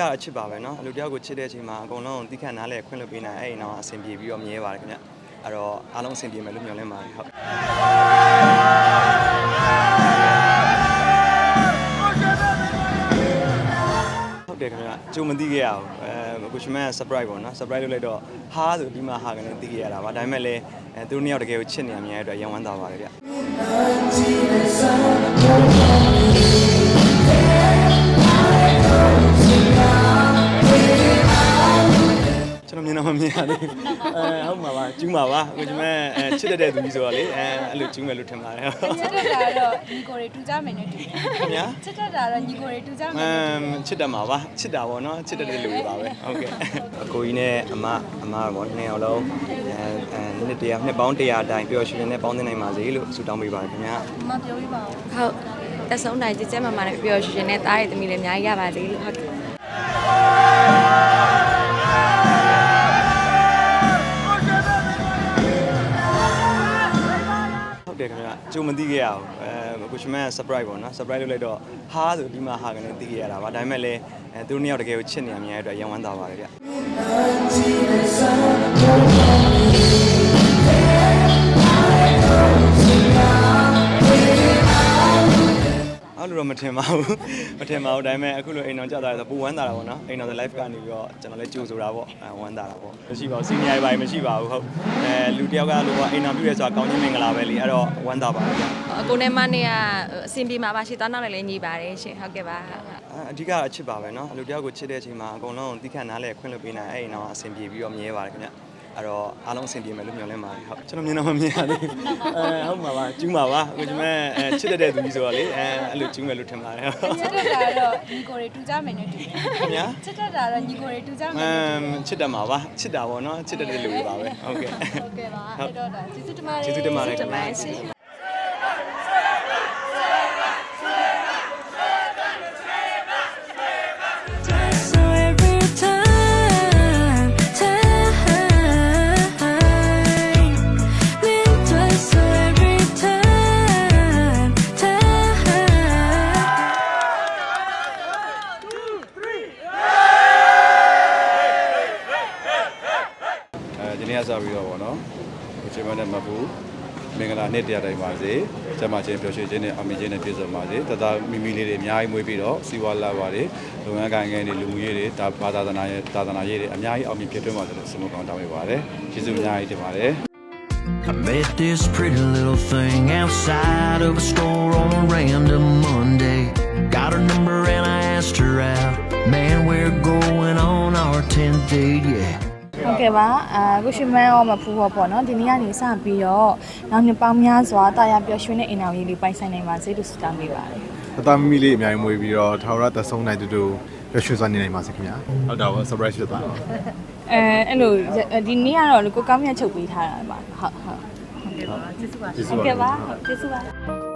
ကအချစ်ပါပဲเนาะအလူတယောက်ကိုချစ်တဲ့အချိန်မှာအကုန်လုံးတိခတ်နားလဲခွင့်လွှတ်ပေးနိုင်အဲ့ဒီတော့အဆင်ပြေပြီးတော့မြဲပါတယ်ခင်ဗျအဲ့တော့အားလုံးအဆင်ပြေမယ်လို့မျှော်လင့်ပါတယ်ဟုတ်ဟုတ်တယ်ခင်ဗျကြုံမသိခဲ့ရဘူးအဲကိုရှင်မန် surprise ပေါ့နော် surprise လုပ်လိုက်တော့ဟာဆိုဒီမှာဟာကနေသိခဲ့ရတာပါဒါပေမဲ့လည်းအဲသူတို့နှစ်ယောက်တကယ်ကိုချစ်နေရမြဲတဲ့အတွက်ရန်ဝမ်းသာပါတယ်ဗျ မျက်နှာမမြင်ရသေးဘူးအဲဟုတ်မှာပါကျူးမှာပါကိုရှင်မန်အဲချစ်တတ်တဲ့သူကြီးဆိုတော့လေအဲအဲ့လိုကျူးမယ်လို့ထင်ပါတယ်ဟုတ်ချစ်တတ်တာတော့ညီကိုတွေတူကြမယ်နဲ့တူတယ်ခင်ဗျာချစ်တတ်တာတော့ညီကိုတွေတူကြမယ်အနဲ့တူမ်ချစ်တတ်မှာပါချစ်တာပေါ့နော်ချစ်တတ်တဲ့လူတွေပါပဲဟုတ်ကဲ့အကိုကြီးနဲ့အမအမပေါ့နှစ်ယောက်လုံးအဲအဲနှစ်တရာနှစ်ပေါင်း100တိုင်ပျော်ရွှင်နဲ့ပေါင်းသင်းနိုင်ပါစေလို့ဆုတောင်းပေးပါခင်ဗျာမပြောပြပါဦးဟုတ်တက်ဆုံးတိုင်းကြည်ကြဲမမနဲ့ပျော်ရွှင်ရွှင်နဲ့တားရတဲ့သမီးလည်းအများကြီးရပါစေလို့ဟုတ်ကဲ့ ခင်ဗျာကြုံမသိခဲ့ရဘူးအဲကိုရှင်မန် surprise ပေါ့နော် surprise လုပ်လိုက်တော့ဟာဆိုဒီမှာဟာကနေသိခဲ့ရတာပါဒါပေမဲ့လည်းအဲသူတို့နှစ်ယောက်တကယ်ကိုချစ်နေရမြဲတဲ့အတွက်ရန်ဝမ်းသာပါတယ်ဗျ လိုတော့မထင်ပါဘူးမထင်ပါဘူးဒါပေမဲ့အခုလိုအိမ်တော်ကြတာဆိုပူဝမ်းသာတာပေါ့နော်အိမ်တော်ဆို live ကနေပြီးတော့ကျွန်တော်လည်းကြိုဆိုတာပေါ့အဲဝမ်းသာတာပေါ့မရှိပါဘူးစီနီယာတွေပါမရှိပါဘူးဟုတ်အဲလူတစ်ယောက်ကလို့ကအိမ်တော်ပြည့်ရဲဆိုတာကောင်းချင်းမင်္ဂလာပဲလीအဲ့တော့ဝမ်းသာပါတယ်ဗျ အကိုနဲ့မနဲ့ကအဆင်ပြေမှာပါရှေ့သားနောက်လည်းလည်းညီပါတယ်ရှင်ဟုတ်ကဲ့ပါဟုတ်ဟုတ် အအဓိကအချစ်ပါပဲเนาะအလူတယောက်ကိုချစ်တဲ့အချိန်မှာအကုန်လုံးတိခတ်နားလဲခွင့်လွှတ်ပေးနိုင်အဲ့ဒီတော့အဆင်ပြေပြီးတော့မြဲပါတယ်ခင်ဗျ အဲ့တော့အားလုံးအဆင်ပြေမယ်လို့မျှော်လင့်ပါတယ်ဟုတ်ကျွန်တော်မျက်နှာမမြင်ရသေးဘူးအဲဟုတ်မှာပါကျူးမှာပါအခုကျွန်မအဲချစ်တတ်တဲ့သူကြီးဆိုတော့လေအဲအဲ့လိုကျူးမယ်လို့ထင်ပါတယ်ဟုတ်ချစ်တတ်တာတော့ညီကိုတွေတူကြမယ်နဲ့တူတယ်ခင်ဗျာချစ်တတ်တာတော့ညီကိုတွေတူကြမယ်အမ်ချစ်တတ်မှာပါချစ်တာပေါ့နော်ချစ်တတ်တဲ့လူတွေပါပဲဟုတ်ကဲ့ဟုတ်ကဲ့ပါအဲ့တော့ဒါကျေးဇူးတင်ပါတယ်ကျေးဇူးတင်ပါတယ်ခင်ဗျာ စပြီးတော့ဗောနော်ကိုချင်မနဲ့မပူမင်္ဂလာနှစ်တရားတိုင်းပါစေကျမချင်းပျော်ရွှင်ခြင်းနဲ့အမိခြင်းနဲ့ပြည့်စုံပါစေတသားမိမိလေးတွေအများကြီးမွေးပြီးတော့စီဝါလာပါတယ်လုပ်ငန်းကိုင်ငယ်တွေလူမှုရေးတွေဒါဘာသာသနာရေးသာသနာရေးတွေအများကြီးအောင်မြင်ဖြစ်ထွန်းပါစေလို့ဆုမကောင်းတောင်းပေးပါတယ်ကျေးဇူးအများကြီးတင်ပါတယ် I met this pretty little thing outside of a store on a random Monday. Got her number and I asked her out. Man, we're going on our 10th date, yeah. ဟုတ်ကဲ့ပါအာကိုရှင်မန်းရောမဖူးတော့ပေါ့နော်ဒီနေ့ကနေစပြီးတော့နောက်နှစ်ပေါင်းများစွာတာယာပျော်ရွှင်တဲ့အင်တာဗျူးလေးပိုင်ဆိုင်နိုင်ပါစေလို့ဆုတောင်းပေးပါတယ်အသားမမီလေးအများကြီးမွေးပြီးတော့ထာဝရသက်ဆုံးနိုင်တူတူပျော်ရွှင်စွာနေနိုင်ပါစေခင်ဗျာဟုတ်တာပါ surprise ဖြစ်သွားတော့အဲအဲ့လိုဒီနေ့ကတော့ကိုကောင်းမြတ်ချုပ်ပေးထားတာပါဟုတ်ဟုတ်ဟုတ်ကဲ့ပါကျေးဇူးပါကျေးဇူးဟုတ်ပါကဲ့ပါဟုတ်ကျေးဇူးပါ